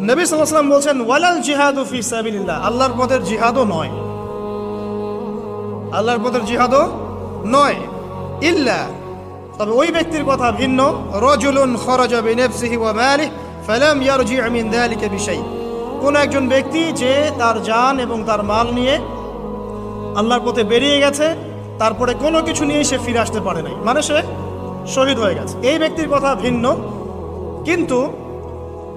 নবী সাল্লাম বলছেন, ওয়ালাল জিহাদু ফি সাবিলিল্লাহ। আল্লাহর পথের জিহাদও নয়। আল্লাহর পথের জিহাদও নয়। ইল্লা, তবে ওই ব্যক্তির কথা ভিন্ন। রজুলুন খরাজা বিনাফসিহি ওয়া মালিহি, ফালাম ইয়ারজি মিন যালিকা বিশাই। কোন একজন ব্যক্তি যে তার জান এবং তার মাল নিয়ে আল্লাহর পথে বেরিয়ে গেছে, তারপরে কোনো কিছু নিয়ে সে ফিরে আসতে পারে নাই। মানে সে শহীদ হয়ে গেছে। এই ব্যক্তির কথা ভিন্ন। কিন্তু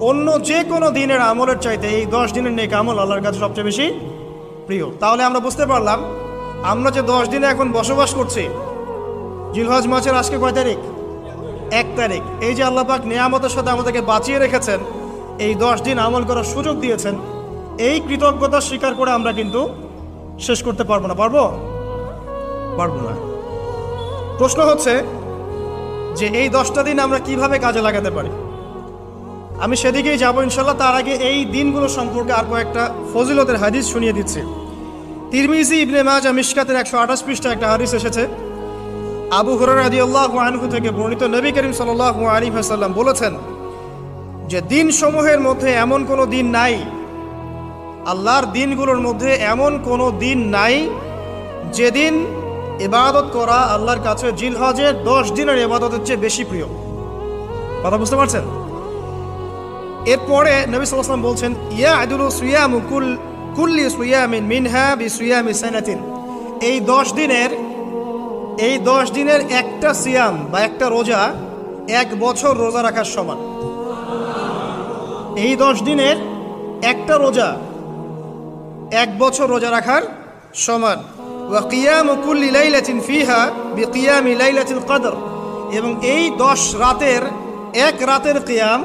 অন্য যে কোনো দিনের আমলের চাইতে এই দশ দিনের নেক আমল আল্লাহর কাছে সবচেয়ে বেশি প্রিয়। তাহলে আমরা বুঝতে পারলাম, আমরা যে দশ দিনে এখন বসবাস করছি, জিলহজ মাসের আজকে কয় তারিখ? এক তারিখ। এই যে আল্লাহ পাক নিয়ামতের সাথে আমাদেরকে বাঁচিয়ে রেখেছেন, এই দশ দিন আমল করার সুযোগ দিয়েছেন, এই কৃতজ্ঞতা স্বীকার করে আমরা কিন্তু শেষ করতে পারব না। পারব? পারব না। প্রশ্ন হচ্ছে যে এই দশটা দিন আমরা কীভাবে কাজে লাগাতে পারি? আমি সেদিকেই যাব ইনশাল্লাহ তার আগে এই দিনগুলো সম্পর্কে আর কয়েকটা ফজিলতের হাদিস শুনিয়ে দিচ্ছি। তিরমিজি ইবনে মাজা মিশকাতের একশো আঠাশ পৃষ্ঠা একটা হাদিস এসেছে। আবু হুরার আদি আল্লাহ আনহু থেকে বর্ণিত নবী করিম সাল আলী হাসাল্লাম বলেছেন যে দিন সমূহের মধ্যে এমন কোনো দিন নাই, আল্লাহর দিনগুলোর মধ্যে এমন কোনো দিন নাই যেদিন ইবাদত করা আল্লাহর কাছে জিলহজের দশ দিনের ইবাদতের চেয়ে বেশি প্রিয়। কথা বুঝতে পারছেন? এরপরে নবী সাল্লাম বলছেন ইয়া আদুল সুয়ামু কুল, কুল্লি সুয়ামিন মিনহা বি সুয়ামি সানাতিন। এই দশ দিনের, এই দশ দিনের একটা সিয়াম বা একটা রোজা এক বছর রোজা রাখার সমান। এই দশ দিনের একটা রোজা এক বছর রোজা রাখার সমান। ওয়া কিয়াম কুল্লি লাইলাতিন ফিহা বি কিয়ামি লাইলাতিল কদর। এবং এই দশ রাতের, এক রাতের কিয়াম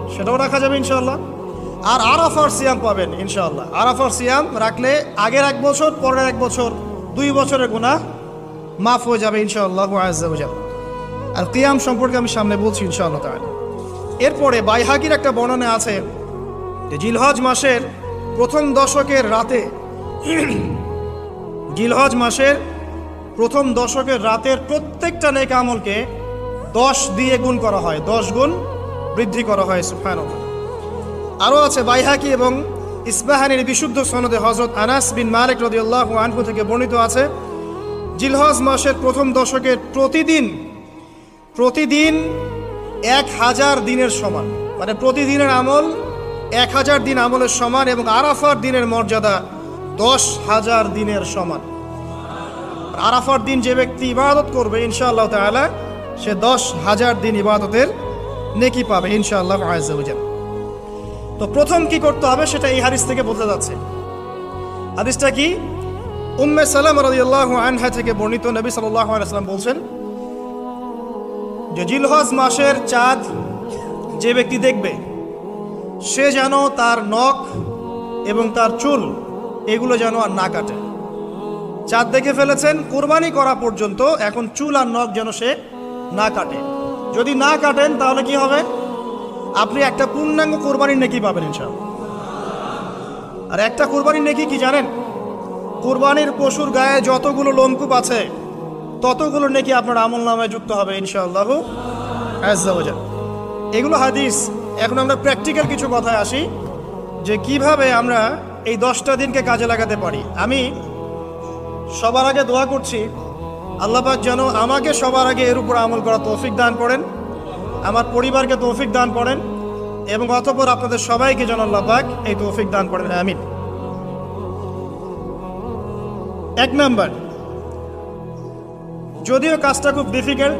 সেটাও রাখা যাবে ইনশাল্লাহ আর আরাফার সিয়াম পাবেন ইনশাল্লাহ আরাফার সিয়াম রাখলে আগের এক বছর, পরের এক বছর, দুই বছরের গুণা মাফ হয়ে যাবে ইনশাআল্লাহ আর কিয়াম সম্পর্কে আমি সামনে বলছি ইনশাআল্লাহ তাহলে এরপরে বাইহাকির একটা বর্ণনা আছে যে জিলহজ মাসের প্রথম দশকের রাতে, জিলহজ মাসের প্রথম দশকের রাতের প্রত্যেকটা নেক আমলকে দশ দিয়ে গুণ করা হয়। দশ গুণ বৃদ্ধি করা হয় সুফান আরও আছে, বাইহাকি এবং ইসবাহানির বিশুদ্ধ সনদে হজরত আনাস বিন মালিক রদিউল্লাহ আনহু থেকে বর্ণিত আছে, জিলহজ মাসের প্রথম দশকের প্রতিদিন প্রতিদিন এক হাজার দিনের সমান। মানে প্রতিদিনের আমল এক হাজার দিন আমলের সমান এবং আরাফার দিনের মর্যাদা দশ হাজার দিনের সমান। আরাফার দিন যে ব্যক্তি ইবাদত করবে, ইনশাআল্লাহ তাআলা, সে দশ হাজার দিন ইবাদতের নেকি পাবে, ইনশাআল্লাহ আজাল তো প্রথম কি করতে হবে সেটা এই হাদিস থেকে বোঝা যাচ্ছে। হাদিসটা কি? উম্মে সালাম রাদিয়াল্লাহু আনহা থেকে বর্ণিত নবী ওয়াসাল্লাম বলছেন, যে জিলহজ মাসের চাঁদ যে ব্যক্তি দেখবে, সে যেন তার নখ এবং তার চুল এগুলো যেন আর না কাটে। চাঁদ দেখে ফেলেছেন, কোরবানি করা পর্যন্ত এখন চুল আর নখ যেন সে না কাটে। যদি না কাটেন, তাহলে কি হবে? আপনি একটা পূর্ণাঙ্গ কোরবানির নেকি পাবেন ইনশাআল্লাহ। আর একটা কোরবানির নেকি কি জানেন? কোরবানির পশুর গায়ে যতগুলো লোমকূপ আছে, ততগুলো নেকি আপনার আমল নামায় যুক্ত হবে ইনশাআল্লাহ এগুলো হাদিস। এখন আমরা প্র্যাকটিক্যাল কিছু কথায় আসি, যে কীভাবে আমরা এই দশটা দিনকে কাজে লাগাতে পারি। আমি সবার আগে দোয়া করছি আল্লাহ পাক যেন আমাকে সবার আগে এর উপর আমল করা তৌফিক দান করেন, আমার পরিবারকে তৌফিক দান করেন এবং অতপর আপনাদের সবাইকে যেন আল্লাপাক এই তৌফিক দান করেন, আমিন। এক নাম্বার, যদিও কাজটা খুব ডিফিকাল্ট